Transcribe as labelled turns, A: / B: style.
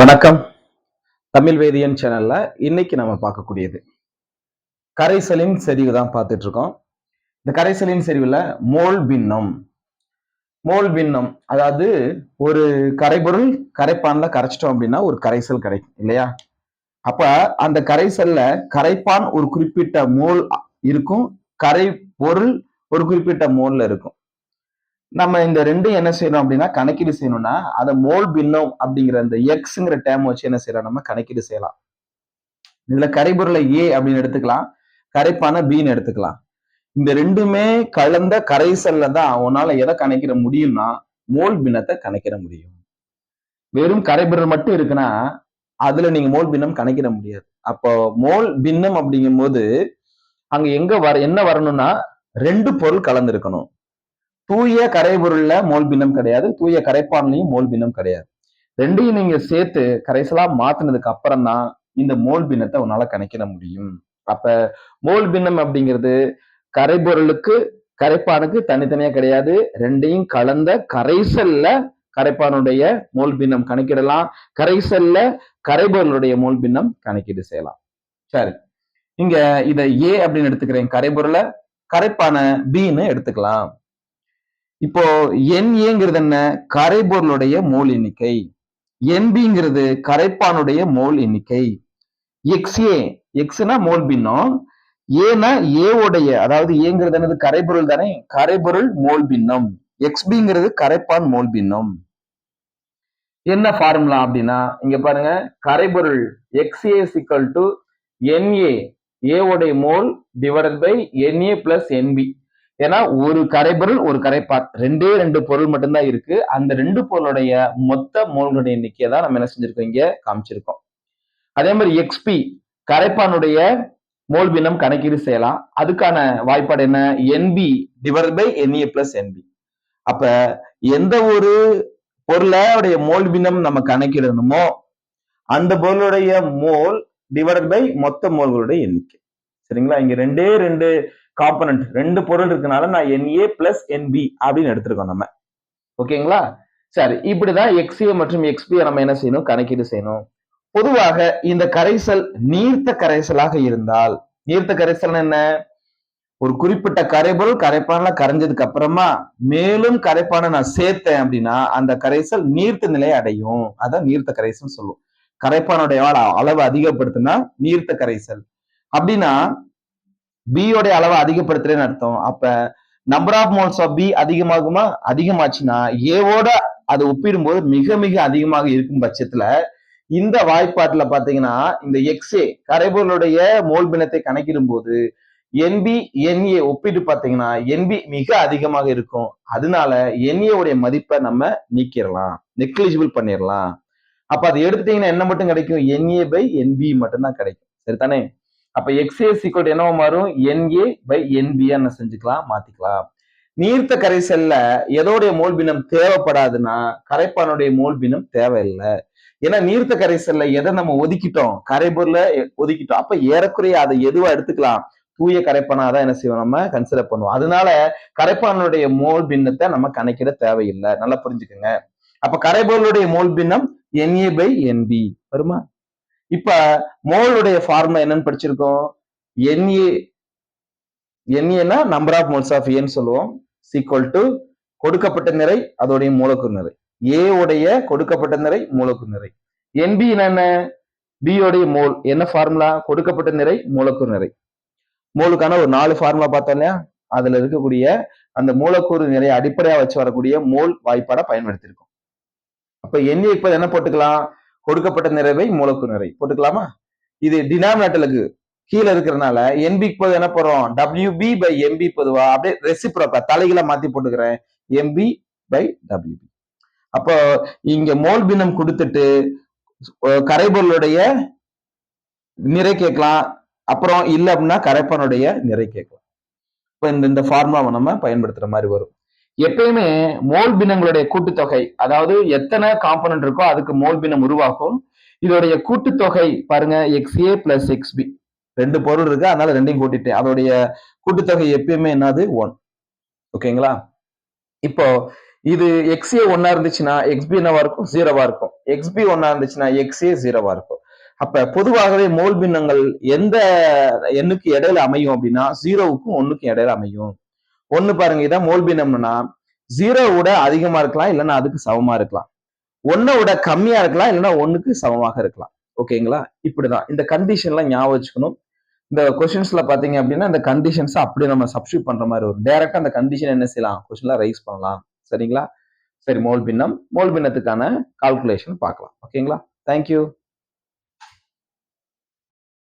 A: வணக்கம். தமிழ் வேதியன் சேனல்ல இன்னைக்கு நம்ம பார்க்கக்கூடியது. கரைசலின் செறிவு தான் பார்த்துட்டு இருக்கோம். இந்த கரைசலின் செறிவுல மோல் பின்னம். மோல் பின்னம் அதாவது ஒரு கரைபொருள் கரைப்பான்ல கரைச்சிட்டோம் அப்படின்னா ஒரு கரைசல் கிடைக்கும் இல்லையா? அப்ப அந்த கரைசல்ல கரைப்பான் ஒரு குறிப்பிட்ட மோல் இருக்கும் கரை பொருள் ஒரு குறிப்பிட்ட மோல்ல இருக்கும். நம்ம இந்த ரெண்டும் என்ன செய்யணும் அப்படின்னா கணக்கீடு செய்யணும்னா அதை மோல் பின்னம் அப்படிங்கிற அந்த எக்ஸ்ங்கிற டேம் வச்சு என்ன செய்யலாம்? நம்ம கணக்கீடு செய்யலாம். இதுல கரைபொருளை ஏ அப்படின்னு எடுத்துக்கலாம். கரைப்பான பின்னு எடுத்துக்கலாம். இந்த ரெண்டுமே கலந்த கரைசல்ல தான் உன்னால எதை கணக்கிட முடியும்னா மோல் பின்னத்தை கணக்கிட முடியும். வெறும் கரைபொருள் மட்டும் இருக்குன்னா அதுல நீங்க மோல் பின்னம் கணக்கிட முடியாது. அப்போ மோல் பின்னம் அப்படிங்கும் போது அங்க எங்க வர என்ன வரணும்னா ரெண்டு பொருள் கலந்துருக்கணும். தூய கரைபொருள்ல மோல்பினம் கிடையாது தூய கரைப்பான்லையும் மோல் பின்னம் கிடையாது. ரெண்டையும் நீங்க சேர்த்து கரைசலா மாத்தினதுக்கு அப்புறம் தான் இந்த மோல் பின்னத்தை உன்னால கணக்கிட முடியும். அப்ப மோல் பின்னம் அப்படிங்கிறது கரைபொருளுக்கு கரைப்பானுக்கு தனித்தனியா கிடையாது. ரெண்டையும் கலந்த கரைசல்ல கரைப்பானுடைய மோல் பின்னம் கணக்கிடலாம். கரைசல்ல கரைபொருளுடைய மோல்பின்னம் கணக்கீடு செய்யலாம். சரி. இங்க இதை ஏ அப்படின்னு எடுத்துக்கிறேன். கரைபொருளை கரைப்பான பின்னு எடுத்துக்கலாம். இப்போ என்ஏங்கிறது என்ன கரைபொருளுடைய மோல் எண்ணிக்கை. என்பிங்கிறது கரைப்பானுடைய மோல் எண்ணிக்கை. எக்ஸ்ஏ எக்ஸ்னா மோல் பின்னம். ஏனா ஏவுடைய அதாவது ஏங்கிறது என்னது? கரைபொருள் தானே? கரைபொருள் மோல் பின்னம். எக்ஸ்பிங்கிறது கரைப்பான் மோல் பின்னம். என்ன ஃபார்முலா அப்படின்னா இங்க பாருங்க. கரைபொருள் X A equal to N A. ஏவுடைய mole divided by N A plus N B. ஏன்னா ஒரு கரைபொருள் ஒரு கரைப்பான். ரெண்டே ரெண்டு பொருள் மட்டும்தான் இருக்கு. அந்த ரெண்டு பொருளுடைய மொத்த மோல்களுடைய எண்ணிக்கையை தான் நம்ம என்ன செஞ்சிருக்கோம்? இங்க காமிச்சிருக்கோம். அதே மாதிரி எக்ஸ்பி கரைப்பானுடைய மோல் பின்னம் கணக்கீடு செய்யலாம். அதுக்கான வாய்ப்பாடு என்ன? N B divide by N A plus N B அப்ப எந்த ஒரு பொருளுடைய மோல் பின்னம் நம்ம கணக்கிடணுமோ அந்த பொருளுடைய மோல் டிவைட் பை மொத்த மோல்களுடைய எண்ணிக்கை. சரிங்களா? இங்க ரெண்டே ரெண்டு காம்பனன்ட் ரெண்டு பொருள் இருக்கனால நான் என்ஏ பிளஸ் என்பி அப்படின்னு எடுத்திருக்கோம் நம்ம. ஓகேங்களா? சரி இப்படிதான் எக்ஸ்ஏ மற்றும் எக்ஸ்பியை நம்ம என்ன செய்யணும்? கணக்கீடு செய்யணும். பொதுவாக இந்த கரைசல் நீர்த்த கரைசலாக இருந்தால் நீர்த்த கரைசல் என்ன? ஒரு குறிப்பிட்ட கரைபொருள் கரைப்பான்ல கரைஞ்சதுக்கு அப்புறமா மேலும் கரைப்பானை நான் சேர்த்தேன் அப்படின்னா அந்த கரைசல் நீர்த்த நிலை அடையும். அதான் நீர்த்த கரைசல் சொல்லுவோம். கரைப்பானுடைய அளவு அதிகப்படுத்தினா நீர்த்த கரைசல். அப்படின்னா பியோடைய அளவை அதிகப்படுத்துறேன்னு அர்த்தம். அப்ப number of moles of B அதிகமாகுமா? அதிகமாச்சுன்னா ஏவோட அதை ஒப்பிடும்போது மிக மிக அதிகமாக இருக்கும் பட்சத்துல இந்த வாய்ப்பாட்டுல பாத்தீங்கன்னா இந்த எக்ஸ்ஏ கரைபொருளுடைய மோல் பின்னத்தை கணக்கிடும் போது என்பி என்ஏ ஒப்பிட்டு பாத்தீங்கன்னா என்பி மிக அதிகமாக இருக்கும். அதனால என்ஏ உடைய மதிப்பை நம்ம நீக்கிடலாம். நெக்லிஜிபிள் பண்ணிடலாம். அப்ப அதை எடுத்துட்டீங்கன்னா என்ன மட்டும் கிடைக்கும்? என்ஏ பை என்பி மட்டும்தான் கிடைக்கும். சரிதானே? அப்ப எக்ஸ்ஏ சீக்வல் என்னவா மாறும்? என்ஏ பை என்பியா என்ன செஞ்சுக்கலாம் மாத்திக்கலாம். நீர்த்த கரைசல்ல எதோடைய மோல் பின்னம் தேவைப்படாதுன்னா கரைப்பானுடைய மோல்பினம் தேவையில்லை. ஏன்னா நீர்த்த கரைசல்ல எதை நம்ம ஒதுக்கிட்டோம்? கரைபொருளை ஒதுக்கிட்டோம். அப்ப ஏறக்குறைய அதை எதுவா எடுத்துக்கலாம்? தூய கரைப்பானா தான் என்ன செய்வோம்? நம்ம கன்சிடர் பண்ணுவோம். அதனால கரைப்பானுடைய மோல் பின்னத்தை நம்ம கணக்கிட தேவையில்லை. நல்லா புரிஞ்சுக்கோங்க. அப்ப கரைபொருளுடைய மோல் பின்னம் N A by N B வருமா? இப்ப மோலுடைய ஃபார்முலா என்னன்னு படிச்சிருக்கோம். என்ஏ என்ஏனா நம்பர் ஆஃப் மோல்ஸ் ஆஃப் ஏன்னு சொல்லுவோம். சீக்வல் டு கொடுக்கப்பட்ட நிறை அதோடைய மூலக்கூறு நிறை. ஏ உடைய கொடுக்கப்பட்ட நிறை மூலக்கூறு நிறை. என்பி என்ன? பி உடைய மோல். என்ன ஃபார்முலா கொடுக்கப்பட்ட நிறை மூலக்கூறு நிறை. மோலுக்கான ஒரு நாலு ஃபார்முலா பார்த்தோம் இல்லையா? அதுல இருக்கக்கூடிய அந்த மூலக்கூறு நிறைய அடிப்படையா வச்சு வரக்கூடிய மோல் வாய்ப்பாட பயன்படுத்தியிருக்கோம். அப்ப NA இப்ப என்ன போட்டுக்கலாம்? கொடுக்கப்பட்ட நிறைவை மூலக்கு நிறை. போட்டுக்கலாமா? இது டினாமினேட்டலுக்கு கீழே இருக்கிறதுனால என்பி போது என்ன போறோம் டபிள்யூபி பை எம்பி பொதுவா அப்படியே ரெசிப்ரோக்கா தலைகளை மாத்தி போட்டுக்கிறேன். எம்பி பை டபிள்யூபி அப்போ இங்க மோல் பின்னம் கொடுத்துட்டு கரைபொருளுடைய நிறை கேட்கலாம். அப்புறம் இல்ல அப்படின்னா கரைப்பனுடைய நிறை கேட்கலாம். இப்போ இந்த இந்த ஃபார்முலாவை நம்ம பயன்படுத்துற மாதிரி வரும். எப்பயுமே மோல் பின்னங்களுடைய கூட்டுத்தொகை அதாவது எத்தனை காம்பனன்ட் இருக்கோ அதுக்கு மோல் பின்னம் உருவாகும். இதோடைய கூட்டுத்தொகை பாருங்க எக்ஸ்ஏ பிளஸ் எக்ஸ்பி ரெண்டு பொருள் இருக்கு அதனால ரெண்டையும் கூட்டிட்டேன். அதோடைய கூட்டுத்தொகை எப்பயுமே என்னது? ஒன் ஓகேங்களா இப்போ இது எக்ஸ்ஏ ஒன்னா இருந்துச்சுன்னா எக்ஸ்பி என்னவா இருக்கும்? ஜீரோவா இருக்கும். எக்ஸ்பி ஒன்னா இருந்துச்சுன்னா எக்ஸ்ஏ ஜீரோவா இருக்கும். அப்ப பொதுவாகவே மோல் பின்னங்கள் எந்த எண்ணுக்கு இடையில அமையும் அப்படின்னா ஜீரோவுக்கும் ஒண்ணுக்கும் இடையில அமையும். ஒண்ணு பாருங்க இதான் மோல்பினம்னா ஜீரோவோட ஜீரோ அதிகமா இருக்கலாம் இல்லைன்னா அதுக்கு சமமா இருக்கலாம். ஒன்னை விட கம்மியா இருக்கலாம் இல்லைன்னா ஒண்ணுக்கு சமமாக இருக்கலாம். ஓகேங்களா இப்படிதான். இந்த கண்டிஷன்லாம் ஞாபகம் வச்சுக்கணும். இந்த கொஸ்டின்ஸ்ல பாத்தீங்க அப்படின்னா இந்த கண்டிஷன்ஸ் அப்படி நம்ம சப்ஸ்டியூட் பண்ற மாதிரி வரும். டைரக்டா அந்த கண்டிஷன் என்ன செய்யலாம்? கொஸ்டின்ல ரைஸ் பண்ணலாம். சரிங்களா? சரி மோல் பின்னம் மோல் பின்னத்துக்கான கால்குலேஷன் பார்க்கலாம் ஓகேங்களா தேங்க்யூ